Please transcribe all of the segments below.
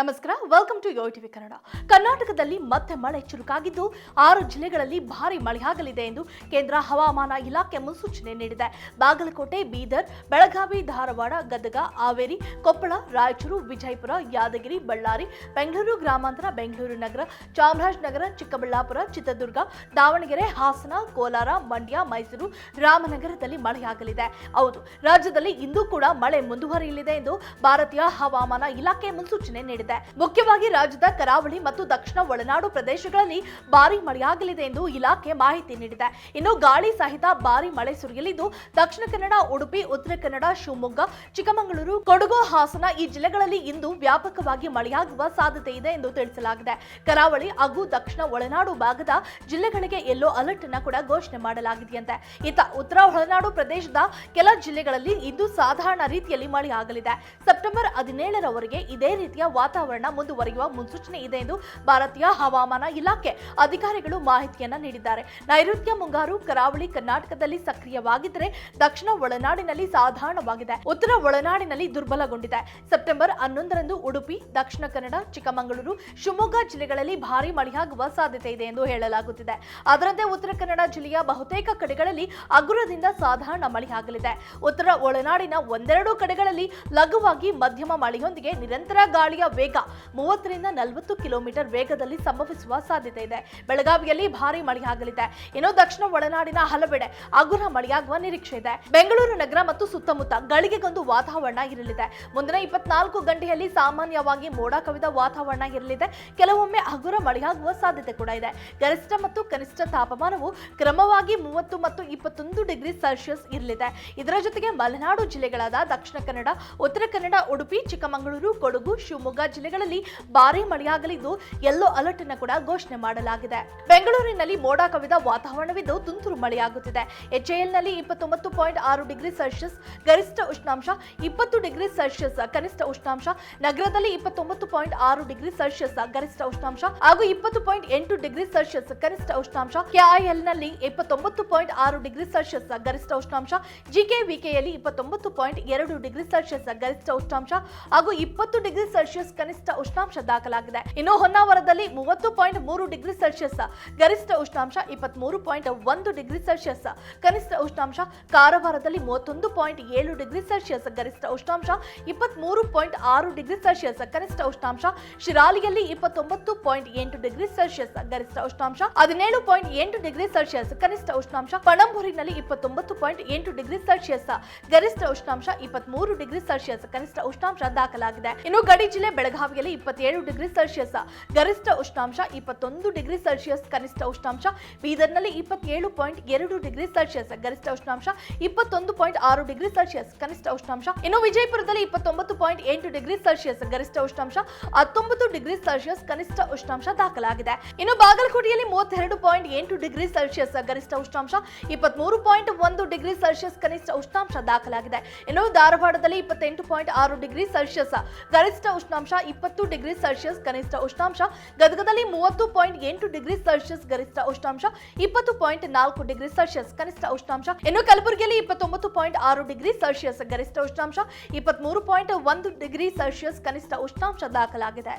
ನಮಸ್ಕಾರ welcome to yo TV Kannada ಕರ್ನಾಟಕದಲ್ಲಿ ಮತ್ತೆ ಮಳೆ ಚುರುಕಾಗಿದ್ದು, ಆರು ಜಿಲ್ಲೆಗಳಲ್ಲಿ ಭಾರಿ ಮಳೆಯಾಗಲಿದೆ ಎಂದು ಕೇಂದ್ರ ಹವಾಮಾನ ಇಲಾಖೆ ಮುನ್ಸೂಚನೆ ನೀಡಿದೆ. ಬಾಗಲಕೋಟೆ, ಬೀದರ್, ಬೆಳಗಾವಿ, ಧಾರವಾಡ, ಗದಗ, ಹಾವೇರಿ, ಕೊಪ್ಪಳ, ರಾಯಚೂರು, ವಿಜಯಪುರ, ಯಾದಗಿರಿ, ಬಳ್ಳಾರಿ, ಬೆಂಗಳೂರು ಗ್ರಾಮಾಂತರ, ಬೆಂಗಳೂರು ನಗರ, ಚಾಮರಾಜನಗರ, ಚಿಕ್ಕಬಳ್ಳಾಪುರ, ಚಿತ್ರದುರ್ಗ, ದಾವಣಗೆರೆ, ಹಾಸನ, ಕೋಲಾರ, ಮಂಡ್ಯ, ಮೈಸೂರು, ರಾಮನಗರದಲ್ಲಿ ಮಳೆಯಾಗಲಿದೆ ಹೌದು, ರಾಜ್ಯದಲ್ಲಿ ಇಂದು ಕೂಡ ಮಳೆ ಮುಂದುವರಿಯಲಿದೆ ಎಂದು ಭಾರತೀಯ ಹವಾಮಾನ ಇಲಾಖೆ ಮುನ್ಸೂಚನೆ ನೀಡಿದೆ. ಮುಖ್ಯವಾಗಿ ರಾಜ್ಯದ ಕರಾವಳಿ ಮತ್ತು ದಕ್ಷಿಣ ಒಳನಾಡು ಪ್ರದೇಶಗಳಲ್ಲಿ ಭಾರಿ ಮಳೆಯಾಗಲಿದೆ ಎಂದು ಇಲಾಖೆ ಮಾಹಿತಿ ನೀಡಿದೆ. ಇನ್ನು ಗಾಳಿ ಸಹಿತ ಭಾರಿ ಮಳೆ ಸುರಿಯಲಿದ್ದು, ದಕ್ಷಿಣ ಕನ್ನಡ, ಉಡುಪಿ, ಉತ್ತರ ಕನ್ನಡ, ಶಿವಮೊಗ್ಗ, ಚಿಕ್ಕಮಗಳೂರು, ಕೊಡಗು, ಹಾಸನ ಈ ಜಿಲ್ಲೆಗಳಲ್ಲಿ ಇಂದು ವ್ಯಾಪಕವಾಗಿ ಮಳೆಯಾಗುವ ಸಾಧ್ಯತೆ ಇದೆ ಎಂದು ತಿಳಿಸಲಾಗಿದೆ. ಕರಾವಳಿ ಹಾಗೂ ದಕ್ಷಿಣ ಒಳನಾಡು ಭಾಗದ ಜಿಲ್ಲೆಗಳಿಗೆ ಎಲ್ಲೋ ಅಲರ್ಟ್ ಅನ್ನ ಕೂಡ ಘೋಷಣೆ ಮಾಡಲಾಗಿದೆಯಂತೆ. ಇತ್ತ ಉತ್ತರ ಒಳನಾಡು ಪ್ರದೇಶದ ಕೆಲ ಜಿಲ್ಲೆಗಳಲ್ಲಿ ಇಂದು ಸಾಧಾರಣ ರೀತಿಯಲ್ಲಿ ಮಳೆಯಾಗಲಿದೆ. ಸೆಪ್ಟೆಂಬರ್ ಹದಿನೇಳರವರೆಗೆ ಇದೇ ರೀತಿಯ ವಾತಾವರಣ ಮುಂದುವರಿಯುವ ಮುನ್ಸೂಚನೆ ಇದೆ ಎಂದು ಭಾರತೀಯ ಹವಾಮಾನ ಇಲಾಖೆ ಅಧಿಕಾರಿಗಳು ಮಾಹಿತಿಯನ್ನ ನೀಡಿದ್ದಾರೆ. ನೈಋತ್ಯ ಮುಂಗಾರು ಕರಾವಳಿ ಕರ್ನಾಟಕದಲ್ಲಿ ಸಕ್ರಿಯವಾಗಿದ್ದರೆ ದಕ್ಷಿಣ ಒಳನಾಡಿನಲ್ಲಿ ಸಾಧಾರಣವಾಗಿದೆ. ಉತ್ತರ ಒಳನಾಡಿನಲ್ಲಿ ದುರ್ಬಲಗೊಂಡಿದೆ. ಸೆಪ್ಟೆಂಬರ್ ಹನ್ನೊಂದರಂದು ಉಡುಪಿ, ದಕ್ಷಿಣ ಕನ್ನಡ, ಚಿಕ್ಕಮಗಳೂರು, ಶಿವಮೊಗ್ಗ ಜಿಲ್ಲೆಗಳಲ್ಲಿ ಭಾರಿ ಮಳೆಯಾಗುವ ಸಾಧ್ಯತೆ ಇದೆ ಎಂದು ಹೇಳಲಾಗುತ್ತಿದೆ. ಅದರಂತೆ ಉತ್ತರ ಕನ್ನಡ ಜಿಲ್ಲೆಯ ಬಹುತೇಕ ಕಡೆಗಳಲ್ಲಿ ಅಗುರದಿಂದ ಸಾಧಾರಣ ಮಳೆಯಾಗಲಿದೆ. ಉತ್ತರ ಒಳನಾಡಿನ ಒಂದೆರಡು ಕಡೆಗಳಲ್ಲಿ ಲಘುವಾಗಿ ಮಧ್ಯಮ ಮಳೆಯೊಂದಿಗೆ ನಿರಂತರ ಗಾಳಿಯ ವೇಗ. ಮೂವತ್ತರಿಂದ ನಲವತ್ತು ಕಿಲೋಮೀಟರ್ ವೇಗದಲ್ಲಿ ಸಂಭವಿಸುವ ಸಾಧ್ಯತೆ ಇದೆ. ಬೆಳಗಾವಿಯಲ್ಲಿ ಭಾರಿ ಮಳೆಯಾಗಲಿದೆ ಇನ್ನು ದಕ್ಷಿಣ ಒಳನಾಡಿನ ಹಲವೆಡೆ ಹಗುರ ಮಳೆಯಾಗುವ ನಿರೀಕ್ಷೆ ಇದೆ. ಬೆಂಗಳೂರು ನಗರ ಮತ್ತು ಸುತ್ತಮುತ್ತ ಗಳಿಗೆಗೊಂದು ವಾತಾವರಣ ಇರಲಿದೆ. ಮುಂದಿನ ಇಪ್ಪತ್ನಾಲ್ಕು ಗಂಟೆಯಲ್ಲಿ ಸಾಮಾನ್ಯವಾಗಿ ಮೋಡ ಕವಿದ ವಾತಾವರಣ ಇರಲಿದೆ. ಕೆಲವೊಮ್ಮೆ ಹಗುರ ಮಳೆಯಾಗುವ ಸಾಧ್ಯತೆ ಕೂಡ ಇದೆ. ಗರಿಷ್ಠ ಮತ್ತು ಕನಿಷ್ಠ ತಾಪಮಾನವು ಕ್ರಮವಾಗಿ ಮೂವತ್ತು ಮತ್ತು ಇಪ್ಪತ್ತೊಂದು ಡಿಗ್ರಿ ಸೆಲ್ಸಿಯಸ್ ಇರಲಿದೆ. ಇದರ ಜೊತೆಗೆ ಮಲೆನಾಡು ಜಿಲ್ಲೆಗಳಾದ ದಕ್ಷಿಣ ಕನ್ನಡ, ಉತ್ತರ ಕನ್ನಡ, ಉಡುಪಿ, ಚಿಕ್ಕಮಗಳೂರು, ಕೊಡಗು, ಶಿವಮೊಗ್ಗ ಜಿಲ್ಲೆಗಳಲ್ಲಿ ಭಾರಿ ಮಳೆಯಾಗಲಿದ್ದು ಯೆಲ್ಲೋ ಅಲರ್ಟ್ ಅನ್ನು ಕೂಡ ಘೋಷಣೆ ಮಾಡಲಾಗಿದೆ. ಬೆಂಗಳೂರಿನಲ್ಲಿ ಮೋಡ ಕವಿದ ವಾತಾವರಣವಿದ್ದು ತುಂತುರು ಮಳೆಯಾಗುತ್ತಿದೆ. ಎಚ್ಎಎಲ್ನಲ್ಲಿ ಇಪ್ಪತ್ತೊಂಬತ್ತು ಪಾಯಿಂಟ್ ಆರು ಡಿಗ್ರಿ ಸೆಲ್ಸಿಯಸ್, ಗರಿಷ್ಠ ಉಷ್ಣಾಂಶ ಇಪ್ಪತ್ತು ಡಿಗ್ರಿ ಸೆಲ್ಸಿಯಸ್, ಕನಿಷ್ಠ ಉಷ್ಣಾಂಶ ನಗರದಲ್ಲಿ ಇಪ್ಪತ್ತೊಂಬತ್ತು ಪಾಯಿಂಟ್ ಆರು ಡಿಗ್ರಿ ಸೆಲ್ಸಿಯಸ್, ಗರಿಷ್ಠ ಉಷ್ಣಾಂಶ ಹಾಗೂ ಇಪ್ಪತ್ತು ಪಾಯಿಂಟ್ ಎಂಟು ಡಿಗ್ರಿ ಸೆಲ್ಸಿಯಸ್, ಕನಿಷ್ಠ ಉಷ್ಣಾಂಶ ಕೆಐಎಲ್ನಲ್ಲಿ ಇಪ್ಪತ್ತೊಂಬತ್ತು ಪಾಯಿಂಟ್ ಆರು ಡಿಗ್ರಿ ಸೆಲ್ಸಿಯಸ್, ಗರಿಷ್ಠ ಉಷ್ಣಾಂಶ ಜಿಕೆವಿಕೆಯಲ್ಲಿ ಇಪ್ಪತ್ತೊಂಬತ್ತು ಪಾಯಿಂಟ್ ಎರಡು ಡಿಗ್ರಿ ಸೆಲ್ಸಿಯಸ್, ಗರಿಷ್ಠ ಉಷ್ಣಾಂಶ ಹಾಗೂ ಇಪ್ಪತ್ತು ಡಿಗ್ರಿ ಸೆಲ್ಸಿಯಸ್ ಕನಿಷ್ಠ ಉಷ್ಣಾಂಶ ದಾಖಲಾಗಿದೆ. ಇನ್ನು ಹೊನ್ನಾವರದಲ್ಲಿ ಮೂವತ್ತು ಪಾಯಿಂಟ್ ಮೂರು ಡಿಗ್ರಿ ಸೆಲ್ಸಿಯಸ್, ಗರಿಷ್ಠ ಉಷ್ಣಾಂಶ ಇಪ್ಪತ್ಮೂರು ಪಾಯಿಂಟ್ ಒಂದು ಡಿಗ್ರಿ ಸೆಲ್ಸಿಯಸ್, ಕನಿಷ್ಠ ಉಷ್ಣಾಂಶ ಕಾರವಾರದಲ್ಲಿ ಮೂವತ್ತೊಂದು ಪಾಯಿಂಟ್ ಏಳು ಡಿಗ್ರಿ ಸೆಲ್ಸಿಯಸ್, ಗರಿಷ್ಠ ಉಷ್ಣಾಂಶ ಇಪ್ಪತ್ಮೂರು ಪಾಯಿಂಟ್ ಆರು ಡಿಗ್ರಿ ಸೆಲ್ಸಿಯಸ್, ಕನಿಷ್ಠ ಉಷ್ಣಾಂಶ ಶಿರಾಲಿಯಲ್ಲಿ ಇಪ್ಪತ್ತೊಂಬತ್ತು ಪಾಯಿಂಟ್ ಎಂಟು ಡಿಗ್ರಿ ಸೆಲ್ಸಿಯಸ್, ಗರಿಷ್ಠ ಉಷ್ಣಾಂಶ ಹದಿನೇಳು ಪಾಯಿಂಟ್ ಎಂಟು ಡಿಗ್ರಿ ಸೆಲ್ಸಿಯಸ್, ಕನಿಷ್ಠ ಉಷ್ಣಾಂಶ ಪಣಂಬೂರಿನಲ್ಲಿ ಇಪ್ಪತ್ತೊಂಬತ್ತು ಪಾಯಿಂಟ್ ಎಂಟು ಡಿಗ್ರಿ ಸೆಲ್ಸಿಯಸ್, ಗರಿಷ್ಠ ಉಷ್ಣಾಂಶ ಇಪ್ಪತ್ಮೂರು ಡಿಗ್ರಿ ಸೆಲ್ಸಿಯಸ್, ಕನಿಷ್ಠ ಉಷ್ಣಾಂಶ ದಾಖಲಾಗಿದೆ. ಇನ್ನು ಗಡಿ ಜಿಲ್ಲೆ ಬೆಳಗಾವಿಯಲ್ಲಿ ಇಪ್ಪತ್ತೇಳು ಡಿಗ್ರಿ ಸೆಲ್ಸಿಯಸ್. ಗರಿಷ್ಠ ಉಷ್ಣಾಂಶ ಇಪ್ಪತ್ತೊಂದು ಡಿಗ್ರಿ ಸೆಲ್ಸಿಯಸ್, ಕನಿಷ್ಠ ಉಷ್ಣಾಂಶ ಬೀದರ್ನಲ್ಲಿ ಇಪ್ಪತ್ತೇಳು ಪಾಯಿಂಟ್ ಎರಡು ಡಿಗ್ರಿ ಸೆಲ್ಸಿಯಸ್, ಗರಿಷ್ಠ ಉಷ್ಣಾಂಶ ಇಪ್ಪತ್ತೊಂದು ಪಾಯಿಂಟ್ ಆರು ಡಿಗ್ರಿ ಸೆಲ್ಸಿಯಸ್, ಕನಿಷ್ಠ ಉಷ್ಣಾಂಶ ಇನ್ನು ವಿಜಯಪುರದಲ್ಲಿ ಇಪ್ಪತ್ತೊಂಬತ್ತು ಪಾಯಿಂಟ್ ಎಂಟು ಡಿಗ್ರಿ ಸೆಲ್ಸಿಯಸ್, ಗರಿಷ್ಠ ಉಷ್ಣಾಂಶ ಹತ್ತೊಂಬತ್ತು ಡಿಗ್ರಿ ಸೆಲ್ಸಿಯಸ್, ಕನಿಷ್ಠ ಉಷ್ಣಾಂಶ ದಾಖಲಾಗಿದೆ. ಇನ್ನು ಬಾಗಲಕೋಟೆಯಲ್ಲಿ ಮೂವತ್ತೆರಡು ಪಾಯಿಂಟ್ ಎಂಟು ಡಿಗ್ರಿ ಸೆಲ್ಸಿಯಸ್, ಗರಿಷ್ಠ ಉಷ್ಣಾಂಶ ಇಪ್ಪತ್ಮೂರು ಪಾಯಿಂಟ್ ಒಂದು ಡಿಗ್ರಿ ಸೆಲ್ಸಿಯಸ್, ಕನಿಷ್ಠ ಉಷ್ಣಾಂಶ ದಾಖಲಾಗಿದೆ. ಇನ್ನು ಧಾರವಾಡದಲ್ಲಿ ಇಪ್ಪತ್ತೆಂಟು ಪಾಯಿಂಟ್ ಆರು ಡಿಗ್ರಿ ಸೆಲ್ಸಿಯಸ್, ಗರಿಷ್ಠ ಉಷ್ಣಾಂಶ ಇಪ್ಪತ್ತು ಡಿಗ್ರಿ ಸೆಲ್ಸಿಯಸ್ ಕನಿಷ್ಠ ಉಷ್ಣಾಂಶ, ಗದಗದಲ್ಲಿ ಮೂವತ್ತು ಪಾಯಿಂಟ್ ಎಂಟು ಡಿಗ್ರಿ ಸೆಲ್ಸಿಯಸ್ ಗರಿಷ್ಠ ಉಷ್ಣಾಂಶ, ಇಪ್ಪತ್ತು ಪಾಯಿಂಟ್ ನಾಲ್ಕು ಡಿಗ್ರಿ ಸೆಲ್ಸಿಯಸ್ ಕನಿಷ್ಠ ಉಷ್ಣಾಂಶ. ಇನ್ನು ಕಲಬುರಗಿಯಲ್ಲಿ ಇಪ್ಪತ್ತೊಂಬತ್ತು ಪಾಯಿಂಟ್ ಆರು ಡಿಗ್ರಿ ಸೆಲ್ಸಿಯಸ್ ಗರಿಷ್ಠ ಉಷ್ಣಾಂಶ, ಇಪ್ಪತ್ಮೂರು ಪಾಯಿಂಟ್ ಒಂದು ಡಿಗ್ರಿ ಸೆಲ್ಸಿಯಸ್ ಕನಿಷ್ಠ ಉಷ್ಣಾಂಶ ದಾಖಲಾಗಿದೆ.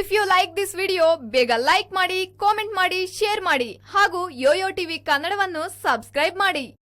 If you like this video ಬೇಗ ಲೈಕ್ ಮಾಡಿ ಕಾಮೆಂಟ್ ಮಾಡಿ ಶೇರ್ ಮಾಡಿ ಹಾಗೂ ಯೋಯೋ ಟಿವಿ ಕನ್ನಡವನ್ನು ಸಬ್ಸ್ಕ್ರೈಬ್ ಮಾಡಿ.